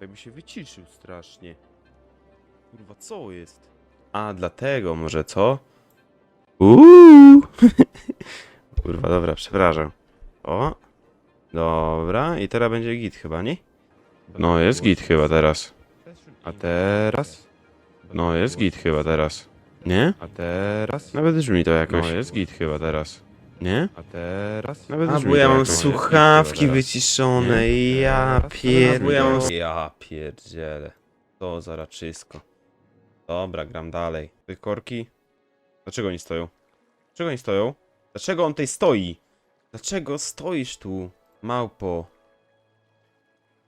Jakby się wyciszył strasznie. Kurwa, co jest? A, dlatego może, co? Uuu! Kurwa, dobra, przepraszam. O! Dobra, i teraz będzie git chyba, nie? No, jest git chyba teraz. A teraz? No, jest git chyba teraz. Nie? A teraz? Nawet brzmi to jakoś. No, jest git chyba teraz. Nie? A teraz? Nawet A, bo ja mam słuchawki wyciszone ja bo ja mam- pierdolę. Ja pierdzielę. To za raczysko. Dobra, gram dalej. Te korki? Dlaczego oni stoją? Dlaczego oni stoją? Dlaczego on tutaj stoi? Dlaczego stoisz tu, małpo?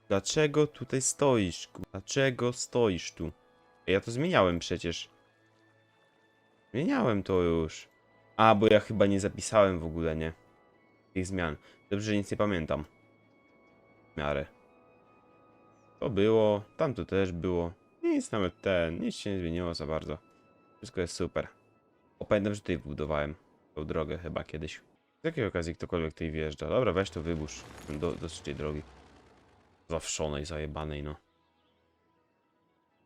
Dlaczego tutaj stoisz? ku- Dlaczego stoisz tu? Ja to zmieniałem przecież. Zmieniałem to już. A, bo ja chyba nie zapisałem w ogóle, nie? Tych zmian. Dobrze, że nic nie pamiętam. W miarę. To było, tam to też było. Nic nawet ten, nic się nie zmieniło za bardzo. Wszystko jest super. O, pamiętam, że tutaj wybudowałem tą drogę chyba kiedyś. Z jakiej okazji ktokolwiek tutaj wjeżdża? Dobra, weź to wyburz do, dosyć tej drogi. Zawszonej, zajebanej, no.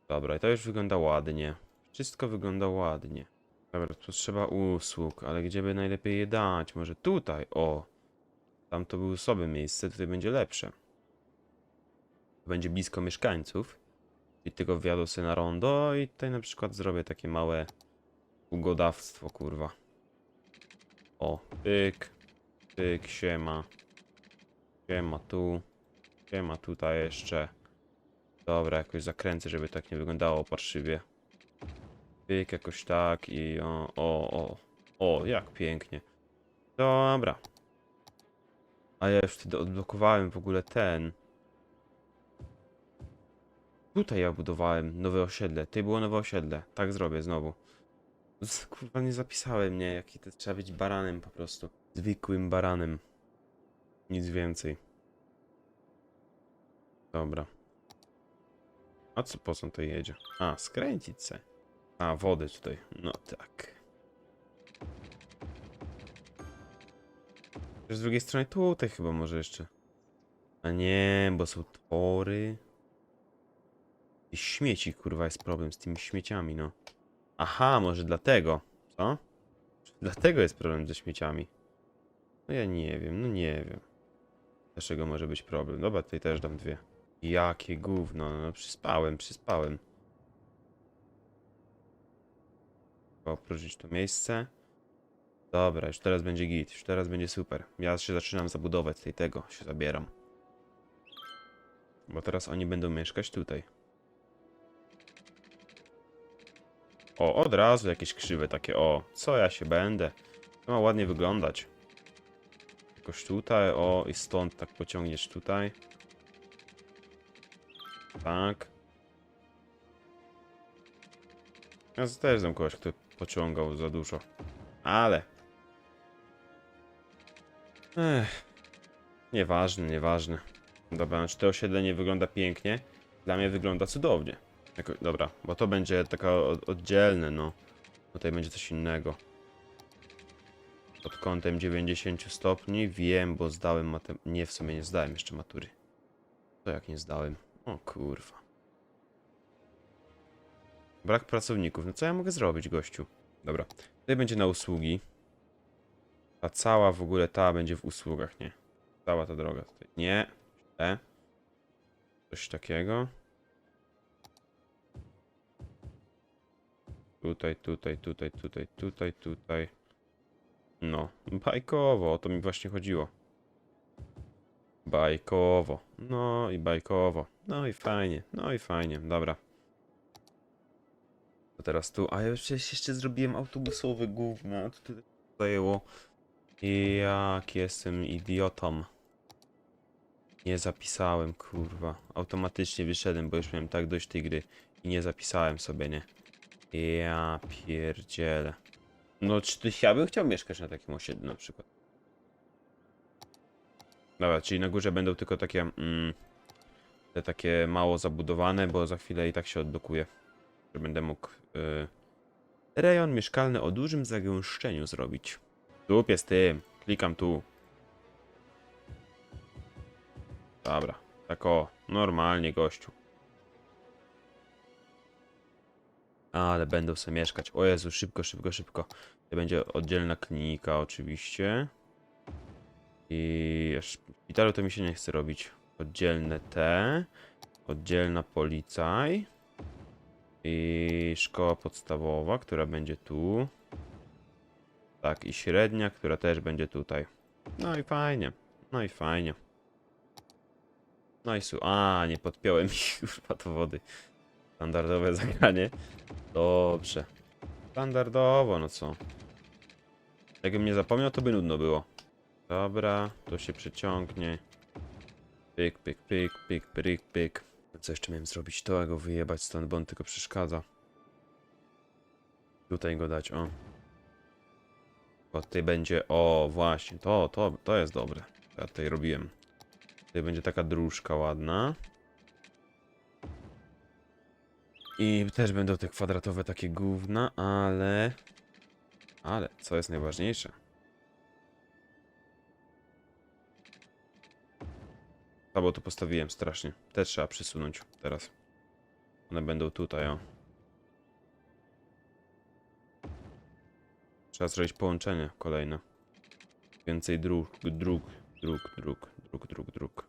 Dobra, i to już wygląda ładnie. Wszystko wygląda ładnie. Dobra, tu trzeba usług, ale gdzie by najlepiej je dać? Może tutaj, o. Tam to było sobie miejsce, tutaj będzie lepsze. Będzie blisko mieszkańców. I tylko wjadę sobie na rondo i tutaj na przykład zrobię takie małe ugodawstwo, kurwa. O, pyk, pyk, siema. Siema tu. Siema tutaj jeszcze. Dobra, jakoś zakręcę, żeby tak nie wyglądało parszywie. Pyk, jakoś tak i o, o, o. O, jak pięknie. Dobra. A ja już wtedy odblokowałem w ogóle ten. Tutaj ja budowałem nowe osiedle. Tutaj było nowe osiedle. Tak zrobię znowu. Kurwa nie zapisałem, nie? Jaki to trzeba być baranem po prostu. Zwykłym baranem. Nic więcej. Dobra. A co po co to jedzie? A, skręcić se. A, wody tutaj. No tak. Z drugiej strony tutaj chyba może jeszcze. A nie, bo są tory. I śmieci, kurwa, jest problem z tymi śmieciami, no. Aha, może dlatego. Co? Dlatego jest problem ze śmieciami. No ja nie wiem, no nie wiem. Dlaczego może być problem? Dobra, tutaj też dam dwie. Jakie gówno, no przyspałem, przyspałem. Trzeba opróżnić to miejsce. Dobra, już teraz będzie git, już teraz będzie super. Ja się zaczynam zabudować tej tego, się zabieram. Bo teraz oni będą mieszkać tutaj. O, od razu jakieś krzywe takie, o, co ja się będę. To ma ładnie wyglądać. Jakoś tutaj, o, i stąd tak pociągniesz tutaj. Tak. Ja też znam kogoś, kto pociągał za dużo. Ale. Ech. Nieważne, nieważne. Dobra, znaczy to osiedle nie wygląda pięknie. Dla mnie wygląda cudownie. Jako, dobra, bo to będzie taka od, oddzielne, no. Tutaj będzie coś innego. Pod kątem 90 stopni wiem, bo zdałem matem... Nie, w sumie nie zdałem jeszcze matury. To jak nie zdałem? O kurwa. Brak pracowników. No co ja mogę zrobić, gościu? Dobra. Tutaj będzie na usługi. A cała w ogóle ta będzie w usługach, nie? Cała ta droga tutaj. Nie. Źle. Coś takiego. Tutaj, tutaj, tutaj, tutaj, tutaj, tutaj. No, bajkowo, o to mi właśnie chodziło. Bajkowo. No i bajkowo. No i fajnie, no i fajnie, dobra. To teraz tu, a ja przecież jeszcze zrobiłem autobusowy gówno, to tyle zajęło. Jak jestem idiotą. Nie zapisałem, kurwa. Automatycznie wyszedłem, bo już miałem tak dość tej gry. I nie zapisałem sobie, nie? Ja pierdzielę. No, czy ty, ja bym chciał mieszkać na takim osiedlu na przykład. Dobra, czyli na górze będą tylko takie, mm, te takie mało zabudowane, bo za chwilę i tak się odblokuje że będę mógł y, rejon mieszkalny o dużym zagęszczeniu zrobić. Dupie z tym. Klikam tu. Dobra. Tak o, normalnie gościu. Ale będą sobie mieszkać. O Jezu, szybko, szybko, szybko. To będzie oddzielna klinika oczywiście. I szpitalu to mi się nie chce robić. Oddzielne te. Oddzielna policaj. I szkoła podstawowa, która będzie tu. Tak, i średnia, która też będzie tutaj. No i fajnie. No i fajnie. No i su... A, nie podpiąłem ich już do wody. Standardowe zagranie. Dobrze. Standardowo, no co. Jakbym nie zapomniał, to by nudno było. Dobra, to się przeciągnie. Pyk, pyk, pyk, pyk, pyk, pyk. Co jeszcze miałem zrobić? To, go wyjebać stąd, bo on tylko przeszkadza. Tutaj go dać, o. Bo tutaj będzie, o właśnie, to, to, to jest dobre. Ja tutaj robiłem. Tutaj będzie taka dróżka ładna. I też będą te kwadratowe takie gówna, ale... Ale, co jest najważniejsze? Albo tu postawiłem strasznie. Te trzeba przesunąć teraz. One będą tutaj, o. Trzeba zrobić połączenie kolejne. Więcej dróg, dróg, dróg, dróg, dróg, dróg, dróg.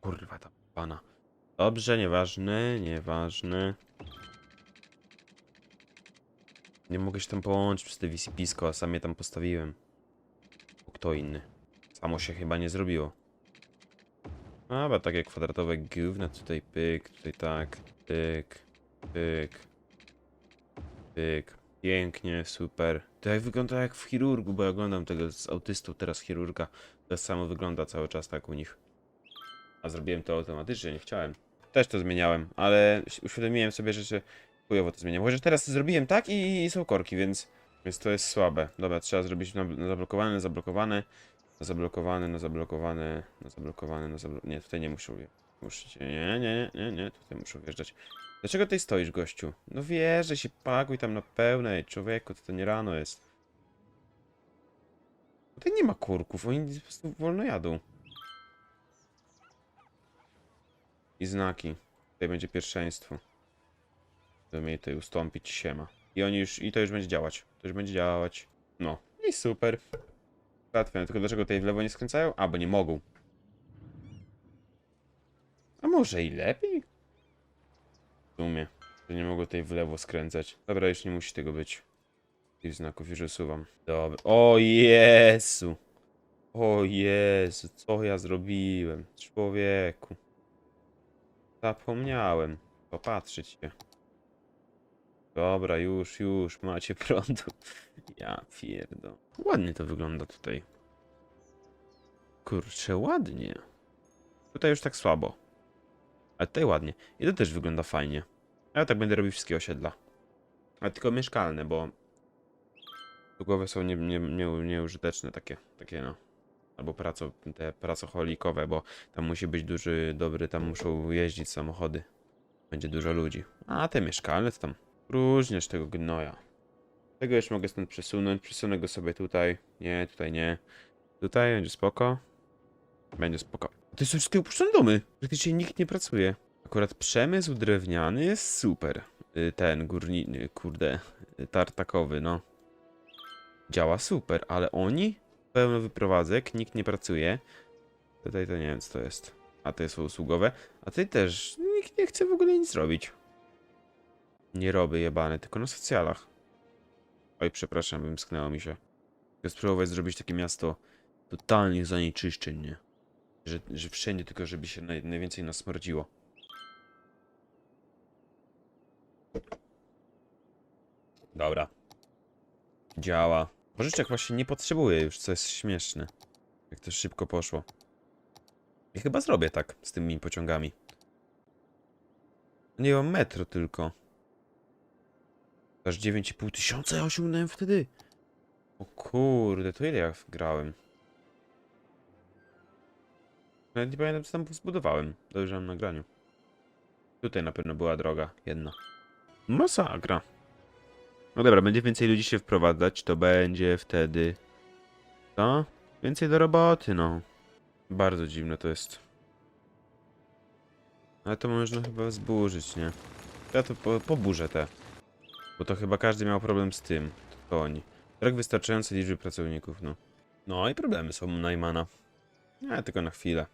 Kurwa ta pana. Dobrze, nieważne, nieważne. Nie mogę się tam połączyć przez te VCP-sko, a sam je tam postawiłem. Bo Kto inny? Samo się chyba nie zrobiło. Dobra, takie kwadratowe gówna, tutaj pyk, tutaj tak, pyk, pyk, pyk. Pięknie, super. To jak wygląda jak w chirurgu, bo ja oglądam tego z autystą, teraz chirurga. To samo wygląda cały czas tak u nich. A zrobiłem to automatycznie, nie chciałem. Też to zmieniałem, ale uświadomiłem sobie, że się chujowo to zmieniam. Chociaż teraz zrobiłem tak i, i są korki, więc, więc to jest słabe. Dobra, trzeba zrobić na, na zablokowane, na zablokowane, na zablokowane, na zablokowane, na zablokowane, na zablokowane. Nie, tutaj nie muszę Musicie. Nie, nie, nie, nie, tutaj muszę wjeżdżać. Dlaczego tutaj stoisz, gościu? No wjeżdżaj się, pakuj tam na pełnej, człowieku, to, to nie rano jest. Tutaj nie ma kurków, oni po prostu wolno jadą. I znaki. Tutaj będzie pierwszeństwo. Żeby jej tutaj ustąpić, siema. I oni już, i to już będzie działać. To już będzie działać. No. I super. Załatwione. Tylko dlaczego tutaj w lewo nie skręcają? A, bo nie mogą. A może i lepiej? W sumie. Że nie mogą tutaj w lewo skręcać. Dobra, już nie musi tego być. Tych znaków już usuwam. Dobra. O Jezu. O Jezu, co ja zrobiłem? Człowieku. Zapomniałem. Popatrzeć się. Dobra, już, już, macie prądu. Ja pierdo. Ładnie to wygląda tutaj. Kurczę, ładnie. Tutaj już tak słabo. Ale tutaj ładnie. I to też wygląda fajnie. Ja tak będę robił wszystkie osiedla. Ale tylko mieszkalne, bo długowe są nie, nie, nie, nieużyteczne takie, takie no. Albo praco, te pracoholikowe, bo tam musi być duży, dobry, tam muszą jeździć samochody. Będzie dużo ludzi. A te mieszkalne to tam różniesz tego gnoja. Tego już mogę stąd przesunąć. Przesunę go sobie tutaj. Nie, tutaj nie. Tutaj będzie spoko. Będzie spoko. To są wszystkie upuszczone domy. Praktycznie nikt nie pracuje. Akurat przemysł drewniany jest super. Y, Ten górni... y, Kurde. y, Tartakowy, no. Działa super, ale oni? Pełno wyprowadzek, nikt nie pracuje. Tutaj to nie wiem co to jest. A to są usługowe. A tutaj też nikt nie chce w ogóle nic robić. Nie robię jebane, tylko na socjalach. Oj, przepraszam, wymsknęło mi się. Chcę spróbować zrobić takie miasto totalnie zanieczyszczeń, nie? Że, że wszędzie tylko, żeby się naj, najwięcej nasmrodziło. Dobra. Działa. Pożyczek właśnie nie potrzebuję już, co jest śmieszne. Jak to szybko poszło. I chyba zrobię tak z tymi pociągami. Nie mam metro tylko. Aż 9,5 tysiąca ja osiągnąłem wtedy. O kurde, to ile ja grałem? Nawet nie pamiętam co tam zbudowałem. Dobrze mam nagraniu. Tutaj na pewno była droga jedna. Masakra. No dobra, będzie więcej ludzi się wprowadzać, to będzie wtedy... Co? Więcej do roboty, no. Bardzo dziwne to jest. Ale to można chyba zburzyć, nie? Ja to po, poburzę te. Bo to chyba każdy miał problem z tym. To oni. Brak wystarczającej liczby pracowników, no. No i problemy są Najmana. Nie, tylko na chwilę.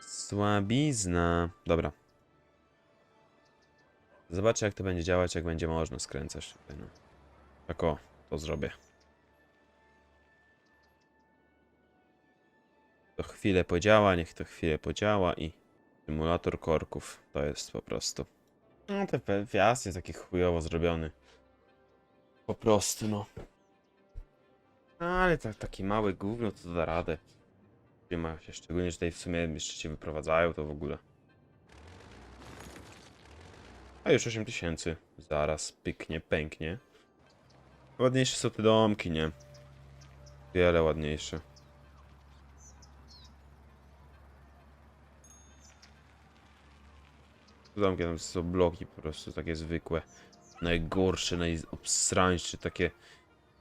Słabizna. Dobra. Zobaczę jak to będzie działać, jak będzie można skręcać no. Tak o, to zrobię. To chwilę podziała, niech to chwilę podziała i symulator korków to jest po prostu. No ten wjazd jest taki chujowo zrobiony. Po prostu no. No, ale tak, taki mały gówno to da radę. Nie ma się, szczególnie, że tutaj w sumie jeszcze cię wyprowadzają to w ogóle. A już 8000. Zaraz pyknie, pęknie. Ładniejsze są te domki, nie? Wiele ładniejsze. Domki tam są bloki po prostu takie zwykłe. Najgorsze, najobsrańsze, takie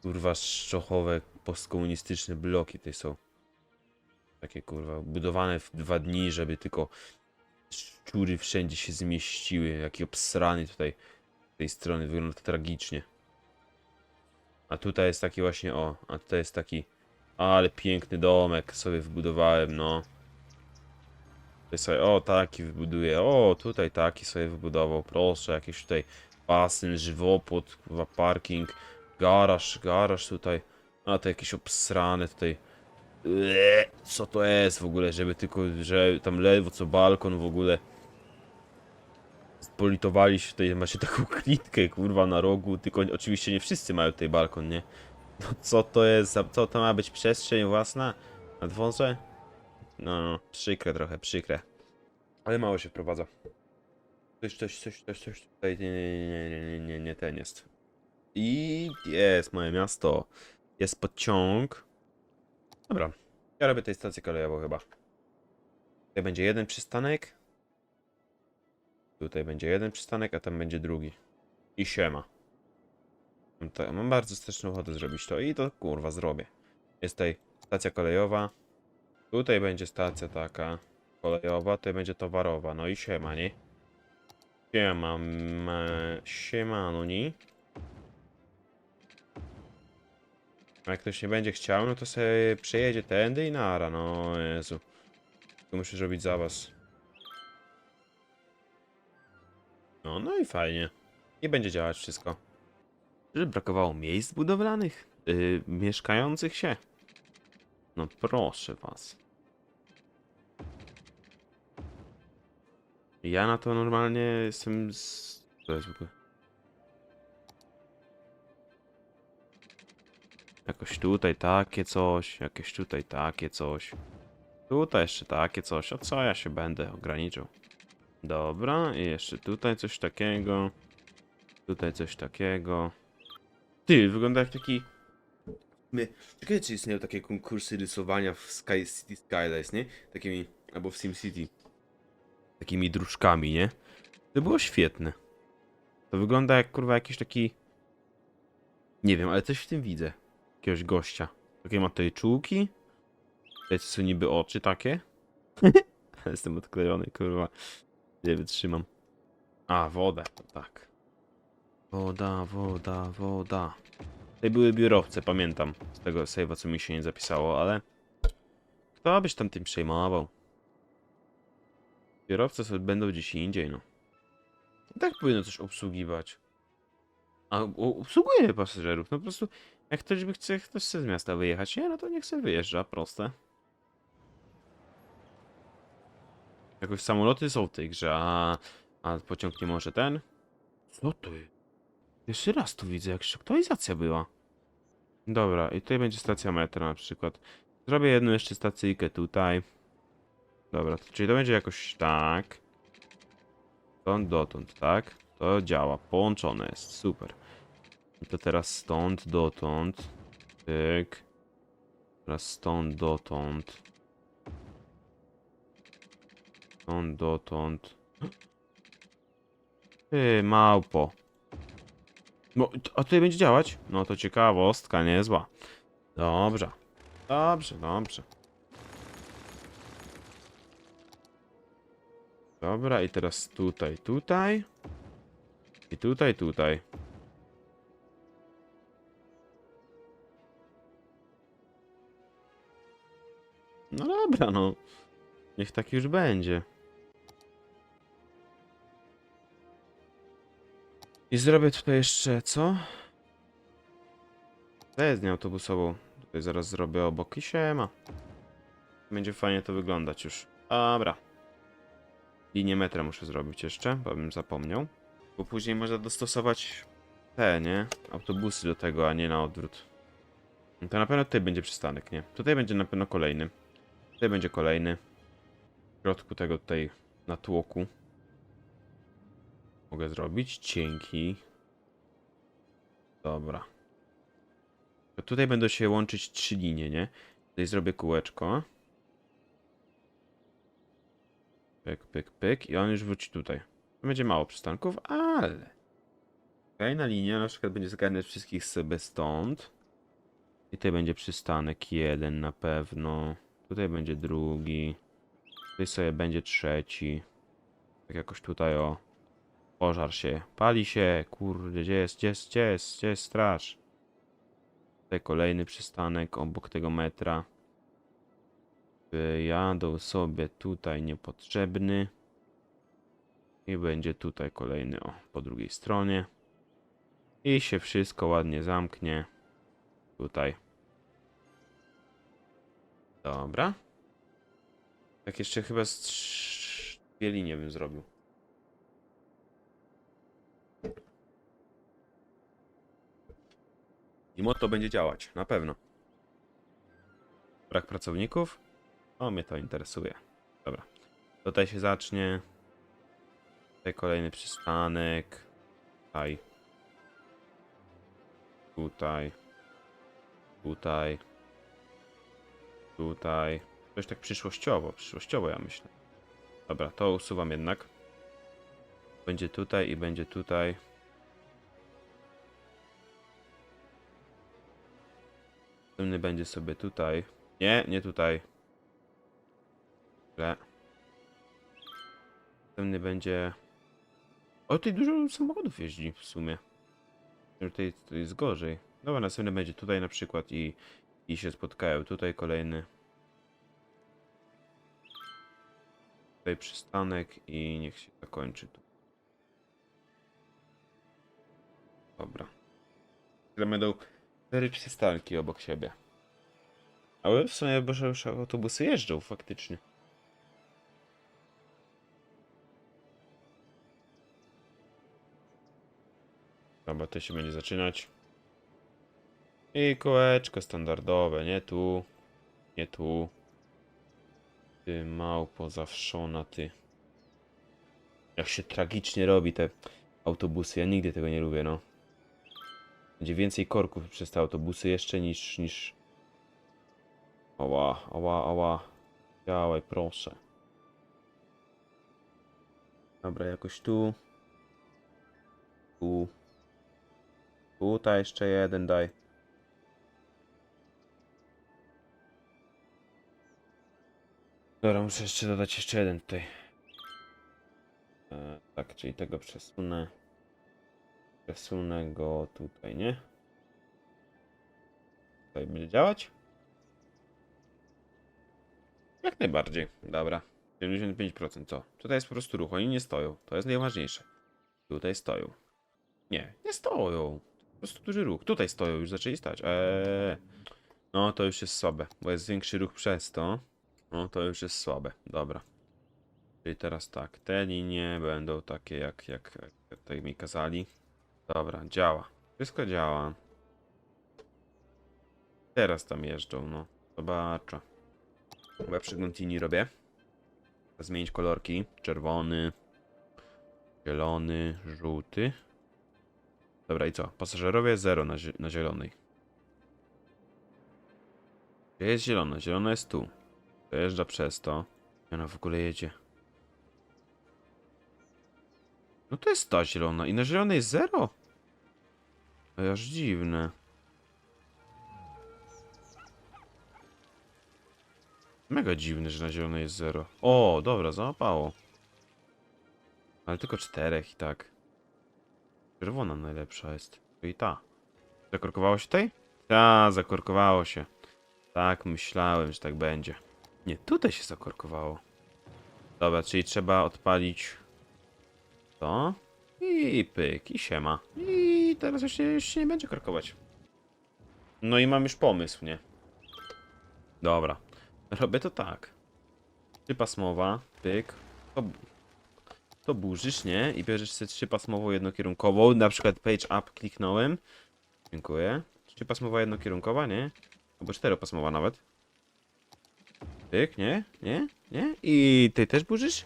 kurwa szczochowe, postkomunistyczne bloki tutaj są. Takie kurwa, budowane w dwa dni, żeby tylko szczury wszędzie się zmieściły. Jaki obsrany tutaj z tej strony, wygląda to tragicznie. A tutaj jest taki właśnie, o, a tutaj jest taki, ale piękny domek sobie wybudowałem, no. Tutaj sobie, o, taki wybuduję, o, tutaj taki sobie wybudował, proszę, jakiś tutaj basen, żywopłot, parking, garaż, garaż tutaj, a to jakieś obsrane tutaj, Eee, co to jest w ogóle, żeby tylko, że tam ledwo co balkon w ogóle Spolitowali się tutaj, macie taką klitkę, kurwa, na rogu, tylko oczywiście nie wszyscy mają tutaj balkon, nie? No co to jest, co to ma być przestrzeń własna na dworze? No, no, przykre trochę, przykre. Ale mało się wprowadza. Coś, coś, coś, coś, coś tutaj nie, nie, nie, nie, nie, nie, ten jest. I jest moje miasto. Jest pociąg. Dobra, ja robię tej stację kolejową chyba. Tutaj będzie jeden przystanek. Tutaj będzie jeden przystanek, a tam będzie drugi. I siema. Mam, ta, mam bardzo straszną ochotę zrobić to i to kurwa zrobię. Jest tutaj stacja kolejowa. Tutaj będzie stacja taka kolejowa, tutaj będzie towarowa. No i siema, nie? Siema, m, siema, nie? A jak ktoś nie będzie chciał, no to sobie przejedzie tędy i nara, no Jezu. To muszę zrobić za was. No, no i fajnie. I będzie działać wszystko. Że brakowało miejsc budowlanych, yy, mieszkających się. No proszę was. Ja na to normalnie jestem z... Jest w ogóle... Jakoś tutaj takie coś, jakieś tutaj takie coś. Tutaj jeszcze takie coś. O co ja się będę ograniczał? Dobra, i jeszcze tutaj coś takiego. Tutaj coś takiego. Ty, wygląda jak taki... My... Ciekawe, czy istnieją takie konkursy rysowania w Sky City Skylines, nie? Takimi... Albo w SimCity. Takimi dróżkami, nie? To było świetne. To wygląda jak, kurwa, jakiś taki... Nie wiem, ale coś w tym widzę. Jakiegoś gościa. Takie ma tutaj czułki. Tutaj są niby oczy takie. Jestem odklejony, kurwa. Nie wytrzymam. A, wodę, tak. Woda, woda, woda. Tutaj były biurowce, pamiętam. Z tego save'a, co mi się nie zapisało, ale... Kto byś tam tym przejmował? Biurowce sobie będą gdzieś indziej, no. I tak powinno coś obsługiwać. A u- obsługuje pasażerów, no po prostu... Jak ktoś by chce, ktoś chce z miasta wyjechać, nie? No to niech sobie wyjeżdża, proste. Jakoś samoloty są w tej grze, a, a pociąg nie może ten? Co jest? Jeszcze raz tu widzę, jak aktualizacja była. Dobra, i tutaj będzie stacja metra na przykład. Zrobię jedną jeszcze stacyjkę tutaj. Dobra, czyli to będzie jakoś tak. Stąd dotąd, tak? To działa, połączone jest, super. I to teraz stąd dotąd. Tyk. Teraz stąd dotąd. Stąd dotąd. Ty, małpo. No, a tutaj będzie działać? No to ciekawostka, niezła. Dobrze. Dobrze, dobrze. Dobra, i teraz tutaj, tutaj. I tutaj, tutaj. No dobra, no. Niech tak już będzie. I zrobię tutaj jeszcze co? Zajezdnię autobusową. Tutaj zaraz zrobię obok i siema. Będzie fajnie to wyglądać już. Dobra. Linię metra muszę zrobić jeszcze, bo bym zapomniał. Bo później można dostosować te, nie? Autobusy do tego, a nie na odwrót. No To na pewno tutaj będzie przystanek, nie? Tutaj będzie na pewno kolejny. Tutaj będzie kolejny. W środku tego tutaj na tłoku. Mogę zrobić. Dzięki. Dobra. To tutaj będą się łączyć trzy linie, nie? Tutaj zrobię kółeczko. Pyk, pyk, pyk. I on już wróci tutaj. Będzie mało przystanków, ale... Kolejna linia na przykład będzie zgarniać wszystkich sobie stąd. I tutaj będzie przystanek jeden na pewno. Tutaj będzie drugi. Tutaj sobie będzie trzeci. Tak jakoś tutaj o. Pożar się. Pali się. Kurde, gdzie jest, gdzie jest, gdzie jest, gdzie jest straż? Tutaj kolejny przystanek obok tego metra. Wyjadą sobie tutaj niepotrzebny. I będzie tutaj kolejny, o, po drugiej stronie. I się wszystko ładnie zamknie. Tutaj. Dobra. Tak jeszcze chyba z dwie linie bym zrobił. I to będzie działać, na pewno. Brak pracowników? O, mnie to interesuje. Dobra. Tutaj się zacznie. Tutaj kolejny przystanek. Tutaj. Tutaj. Tutaj. Tutaj. Coś tak przyszłościowo, przyszłościowo ja myślę. Dobra, to usuwam jednak. Będzie tutaj i będzie tutaj. Następny będzie sobie tutaj. Nie, nie tutaj. Źle. Następny będzie... O, tutaj dużo samochodów jeździ w sumie. Tutaj to jest gorzej. Dobra, następny będzie tutaj na przykład i, i się spotkają. Tutaj kolejny. Tutaj przystanek i niech się zakończy tu. Dobra. Tyle będą cztery przystanki obok siebie. Ale w sumie bo już autobusy jeżdżą faktycznie. Dobra, to się będzie zaczynać. I kółeczko standardowe, nie tu. Nie tu. Ty małpo zawszona, ty. Jak się tragicznie robi te autobusy, ja nigdy tego nie lubię, no. Będzie więcej korków przez te autobusy jeszcze niż, niż... Ała, ała, ała. Działaj, proszę. Dobra, jakoś tu. Tu. Tutaj jeszcze jeden daj. Dobra, muszę jeszcze dodać jeszcze jeden tutaj. E, tak, czyli tego przesunę. Przesunę go tutaj, nie? Tutaj będzie działać? Jak najbardziej. Dobra. 75%. Co? Tutaj jest po prostu ruch. Oni nie stoją. To jest najważniejsze. Tutaj stoją. Nie, nie stoją. Prostu duży ruch. Tutaj stoją, już zaczęli stać. Eee. No, to już jest słabe, bo jest większy ruch przez to. No, to już jest słabe. Dobra. Czyli teraz tak, te linie będą takie jak, jak, jak tak mi kazali. Dobra, działa. Wszystko działa. Teraz tam jeżdżą, no. Zobaczę. Chyba przegląd linii robię. Zmienić kolorki. Czerwony. Zielony, żółty. Dobra, i co? Pasażerowie zero na, zie- na zielonej. Gdzie jest zielona? Zielona jest tu. Dojeżdża przez to. I ona w ogóle jedzie. No to jest ta zielona. I na zielonej jest zero? To aż dziwne. Mega dziwne, że na zielonej jest zero. O, dobra, załapało. Ale tylko czterech i tak. Czerwona najlepsza jest. I ta. Zakorkowało się tutaj? Ta, zakorkowało się. Tak, myślałem, że tak będzie. Nie, tutaj się zakorkowało. Dobra, czyli trzeba odpalić to. I pyk, i siema. I teraz już się, już się nie będzie korkować. No i mam już pomysł, nie? Dobra. Robię to tak. Trzypasmowa, pyk. To, burzysz, nie? I bierzesz sobie trzypasmową jednokierunkową. Na przykład page up kliknąłem. Dziękuję. Trzypasmowa jednokierunkowa, nie? Albo czteropasmowa nawet. Pyk, nie? Nie? Nie? I ty też burzysz?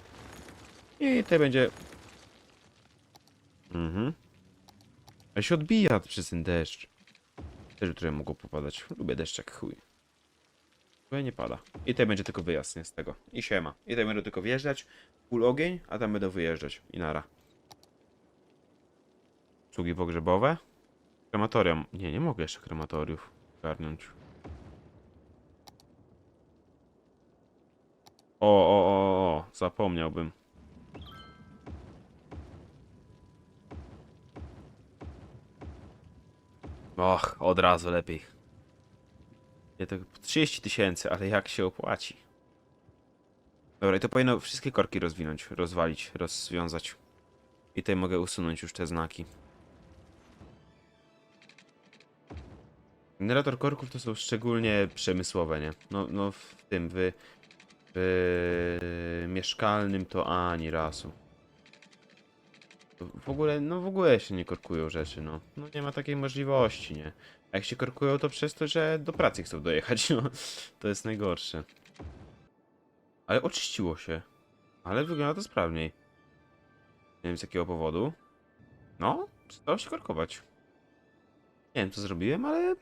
I ty będzie... Mhm. A się odbija przez ten deszcz. Też tutaj mogło popadać. Lubię deszcz jak chuj. Nie pada. I tutaj będzie tylko wyjazd, nie z tego. I siema. I tutaj będę tylko wjeżdżać, full ogień, a tam będę wyjeżdżać. I nara. Sługi pogrzebowe? Krematorium. Nie, nie mogę jeszcze krematoriów garnąć. O, o, o, o, zapomniałbym. Och, od razu lepiej. Nie, to 30 tysięcy, ale jak się opłaci? Dobra, i to powinno wszystkie korki rozwinąć, rozwalić, rozwiązać. I tutaj mogę usunąć już te znaki. Generator korków to są szczególnie przemysłowe, nie? No, no w tym, w, w mieszkalnym to ani razu. W ogóle, no w ogóle się nie korkują rzeczy, no. No nie ma takiej możliwości, nie? A jak się korkują, to przez to, że do pracy chcą dojechać, no. To jest najgorsze. Ale oczyściło się. Ale wygląda to sprawniej. Nie wiem z jakiego powodu. No, przestało się korkować. Nie wiem co zrobiłem, ale...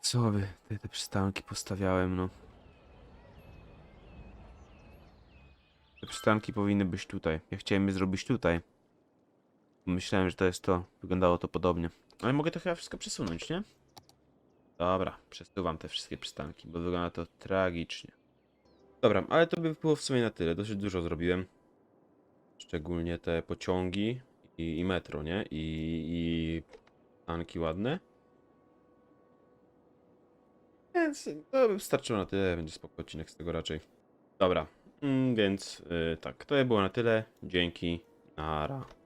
Co wy, te, te przystanki postawiałem, no. Te przystanki powinny być tutaj. Ja chciałem je zrobić tutaj. Myślałem, że to jest to. Wyglądało to podobnie. Ale mogę to chyba wszystko przesunąć, nie? Dobra, przesuwam te wszystkie przystanki, bo wygląda to tragicznie. Dobra, ale to by było w sumie na tyle. Dosyć dużo zrobiłem. Szczególnie te pociągi i, i metro, nie? I, i tanki ładne. Więc to by wystarczyło na tyle. Będzie spoko odcinek z tego raczej. Dobra, mm, więc y, tak, to by było na tyle. Dzięki. Nara.